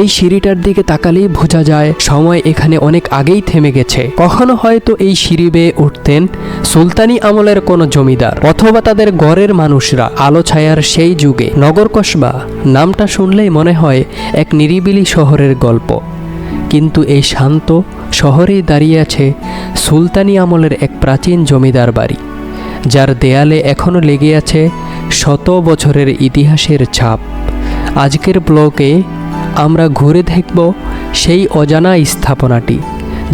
এই সিঁড়িটার দিকে তাকালেই বোঝা যায়, সময় এখানে অনেক আগেই থেমে গেছে। কখনো হয়তো এই সিঁড়ি বেয়ে উঠতেন সুলতানি আমলের কোনো জমিদার, অথবা তাদের গড়ের মানুষরা আলো ছায়ার সেই যুগে। নগর কসবা নামটা শুনলেই মনে হয় এক নিরিবিলি শহরের গল্প। কিন্তু এই শান্ত শহরেই দাঁড়িয়ে আছে সুলতানি আমলের এক প্রাচীন জমিদার বাড়ি, যার দেয়ালে এখনও লেগে আছে শত বছরের ইতিহাসের ছাপ। আজকের ব্লকে আমরা ঘুরে দেখব সেই অজানা স্থাপনাটি,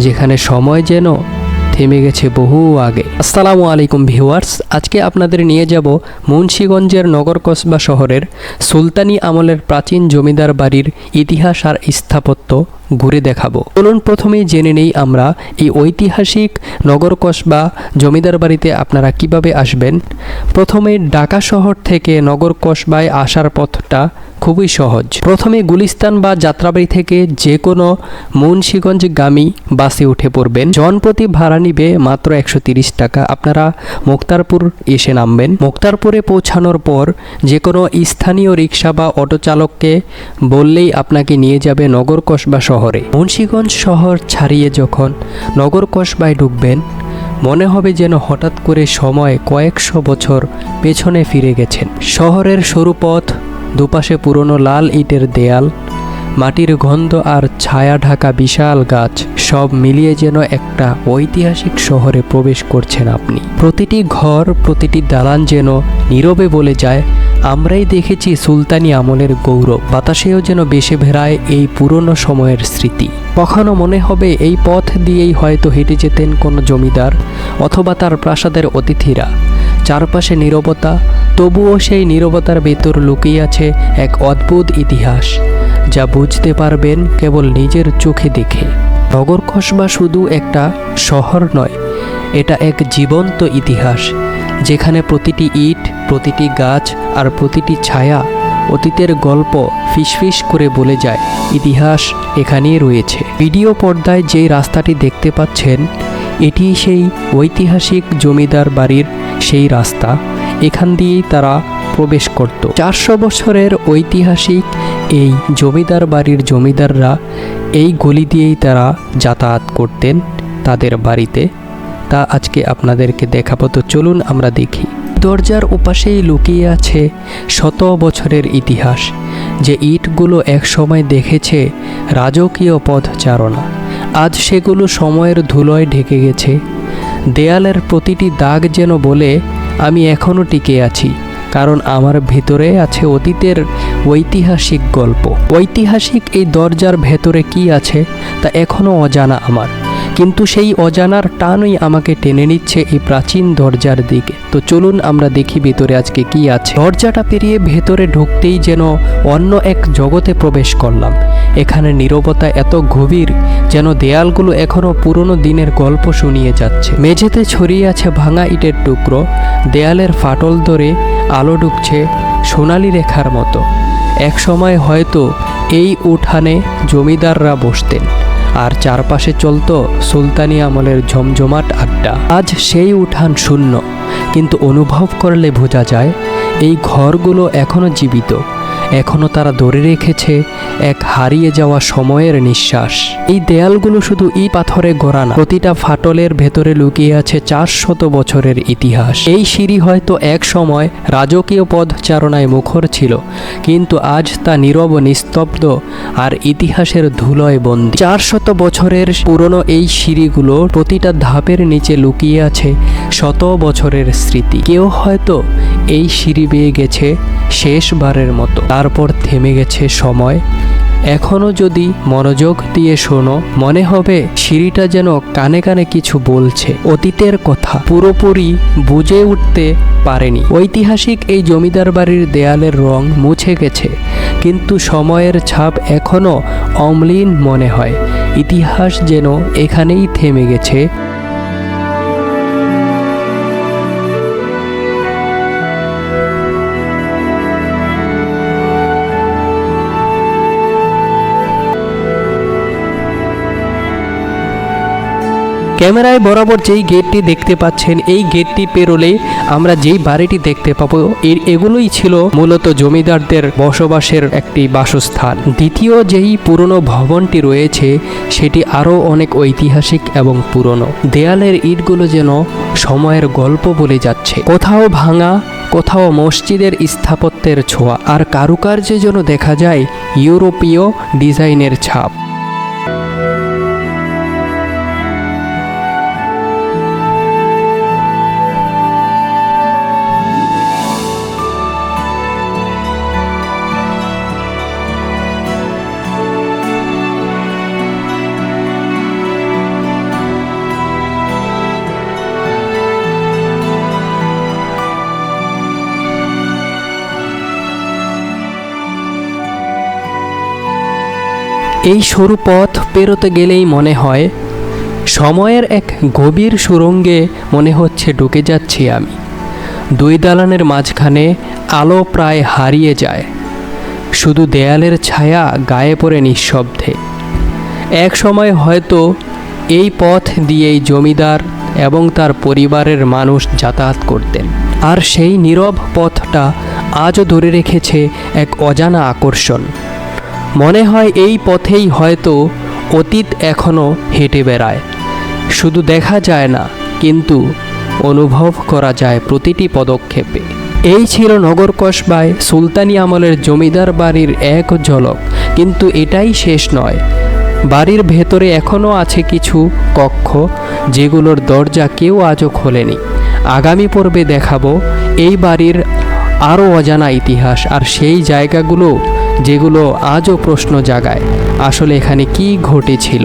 যেখানে সময় যেন থেমে গেছে বহু আগে। আসসালামু আলাইকুম ভিউয়ার্স, আজকে আপনাদের নিয়ে যাব মুন্সীগঞ্জের নগর কসবা শহরের সুলতানি আমলের প্রাচীন জমিদার বাড়ির ইতিহাস আর স্থাপত্য ঘুরে দেখাবো। চলুন প্রথমেই জেনে নেই আমরা এই ঐতিহাসিক নগর কসবা জমিদার বাড়িতে আপনারা কীভাবে আসবেন। প্রথমে ঢাকা শহর থেকে নগর কসবায় আসার পথটা খুবই সহজ। প্রথমে গুলিস্তান বা যাত্রাবাড়ি থেকে যে কোনো মুন্সীগঞ্জ গামী বাসে উঠে পড়বেন। জনপ্রতি ভাড়া নিবে মাত্র একশো টাকা। আপনারা মুক্তারপুর এসে নামবেন। মুক্তারপুরে পৌঁছানোর পর যে কোনো স্থানীয় রিক্সা বা অটো চালককে বললেই আপনাকে নিয়ে যাবে নগর কসবা শহরে। মুন্সীগঞ্জ শহর ছাড়িয়ে যখন নগর কসবায় ঢুকবেন মনে হবে যেন হঠাৎ করে সময় কয়েকশো বছর পেছনে ফিরে গেছেন। শহরের সরু পথ দুপাশে পুরনো লাল ইটের দেয়াল, মাটির গন্ধ আর ছায়া ঢাকা বিশাল গাছ, সব মিলিয়ে যেন একটা ঐতিহাসিক শহরে প্রবেশ করছেন আপনি। প্রতিটি ঘর, প্রতিটি দালান যেন নীরবে বলে যায় আমরাই দেখেছি সুলতানি আমলের গৌরব, বাতাসেও যেন বেশে ভেড়ায় এই পুরনো সময়ের স্মৃতি। কখনো মনে হবে এই পথ দিয়েই হয়তো হেঁটে যেতেন কোনো জমিদার অথবা তার প্রাসাদের অতিথিরা। চারপাশে নীরবতা, তবুও সেই নীরবতার ভেতর লুকিয়ে আছে এক অদ্ভুত ইতিহাস, যা বুঝতে পারবেন কেবল নিজের চোখে দেখে। নগর কসবা শুধু একটা শহর নয়, এটা এক জীবন্ত ইতিহাস। যেখানে প্রতিটি ইট, প্রতিটি গাছ আর প্রতিটি ছায়া অতীতের গল্প ফিসফিস করে বলে যায়। ইতিহাস এখানেই রয়েছে। ভিডিও পর্দায় যেই রাস্তাটি দেখতে পাচ্ছেন, এটি সেই ঐতিহাসিক জমিদার বাড়ির সেই রাস্তা। এখান দিয়েই তারা প্রবেশ করত। চারশো বছরের ঐতিহাসিক এই জমিদার বাড়ির জমিদাররা এই গলি দিয়েই তারা যাতায়াত করতেন তাদের বাড়িতে। তা আজকে আপনাদেরকে দেখাবো। তো চলুন আমরা দেখি। দরজার ওপাশেই লুকিয়ে আছে শত বছরের ইতিহাস। যে ইটগুলো একসময় দেখেছে রাজকীয় পথ চারণা। আজ সেগুলো সময়ের ধুলোয় ঢেকে গেছে। দেয়ালের প্রতিটি দাগ যেন বলে, আমি এখনও টিকে আছি। কারণ আমার ভেতরে আছে অতীতের ঐতিহাসিক গল্প। ঐতিহাসিক এই দরজার ভেতরে কি আছে, তা এখনও অজানা আমার। কিন্তু সেই অজানার টানই আমাকে টেনে নিচ্ছে এই প্রাচীন দরজার দিকে। তো চলুন আমরা দেখি ভেতরে আজকে কি আছে। দরজাটা পেরিয়ে ভেতরে ঢুকতেই যেন অন্য এক জগতে প্রবেশ করলাম। এখানে নীরবতা এত গভীর যেন দেয়ালগুলো এখনও পুরনো দিনের গল্প শুনিয়ে যাচ্ছে। মেঝেতে ছড়িয়ে আছে ভাঙা ইটের টুকরো। দেয়ালের ফাটল ধরে আলো ঢুকছে সোনালি রেখার মতো। এক সময় হয়তো এই উঠানে জমিদাররা বসতেন। আর চারপাশে চলত সুলতানি আমলের ঝমঝমাট আড্ডা। আজ সেই উঠান শূন্য, কিন্তু অনুভব করলে বোঝা যায়, এই ঘরগুলো এখনও জীবিত। এখনও তারা ধরে রেখেছে এক হারিয়ে যাওয়া সময়ের নিঃশ্বাস। এই দেয়ালগুলো শুধু ই পাথরে গড়া না, প্রতিটা ফাটলের ভেতরে লুকিয়ে আছে চারশত বছরের ইতিহাস। এই সিঁড়ি হয়তো এক সময় রাজকীয় পদচারণায় মুখর ছিল, কিন্তু আজ তা নীরব, নিস্তব্ধ আর ইতিহাসের ধুলোয় বন্দী। চারশত বছরের পুরনো এই সিঁড়িগুলো প্রতিটা ধাপের নিচে লুকিয়ে আছে শত বছরের স্মৃতি। কেউ হয়তো এই সিঁড়ি বেয়ে গেছে শেষবারের মতো। তারপর থেমে গেছে সময়। এখনও যদি মনোযোগ দিয়ে শোনো, মনে হবে সিঁড়িটা যেন কানে কানে কিছু বলছে। অতীতের কথা পুরোপুরি বুঝে উঠতে পারেনি। ঐতিহাসিক এই জমিদার বাড়ির দেয়ালের রং মুছে গেছে, কিন্তু সময়ের ছাপ এখনও অম্লীন মনে হয়। ইতিহাস যেন এখানেই থেমে গেছে। ক্যামেরায় বরাবর যেই গেটটি দেখতে পাচ্ছেন, এই গেটটি পেরোলে আমরা যেই বাড়িটি দেখতে পাবো, এর এগুলোই ছিল মূলত জমিদারদের বসবাসের একটি বাসস্থান। দ্বিতীয় যেই পুরনো ভবনটি রয়েছে, সেটি আরও অনেক ঐতিহাসিক এবং পুরনো। দেয়ালের ইটগুলো যেন সময়ের গল্প বলে যাচ্ছে। কোথাও ভাঙা, কোথাও মসজিদের স্থাপত্যের ছোঁয়া, আর কারুকার্যে যেন দেখা যায় ইউরোপীয় ডিজাইনের ছাপ। এই সরু পথ পেরোতে গেলেই মনে হয়, সময়ের এক গভীর সুরঙ্গে মনে হচ্ছে ঢুকে যাচ্ছি আমি। দুই দালানের মাঝখানে আলো প্রায় হারিয়ে যায়। শুধু দেয়ালের ছায়া গায়ে পড়ে নিঃশব্দে। এক সময় হয়তো এই পথ দিয়েই জমিদার এবং তার পরিবারের মানুষ যাতায়াত করতেন। আর সেই নীরব পথটা আজও ধরে রেখেছে এক অজানা আকর্ষণ। মনে হয় এই পথেই হয়তো অতীত এখনও হেঁটে বেড়ায়। শুধু দেখা যায় না, কিন্তু অনুভব করা যায় প্রতিটি পদক্ষেপে। এই ছিল নগর কসবায় সুলতানি আমলের জমিদার বাড়ির এক ঝলক, কিন্তু এটাই শেষ নয়। বাড়ির ভেতরে এখনও আছে কিছু কক্ষ, যেগুলোর দরজা কেউ আজও খোলেনি। আগামী পর্বে দেখাবো এই বাড়ির আরও অজানা ইতিহাস আর সেই জায়গাগুলো যেগুলো আজও প্রশ্ন জাগায় আসলে এখানে কি ঘটেছিল?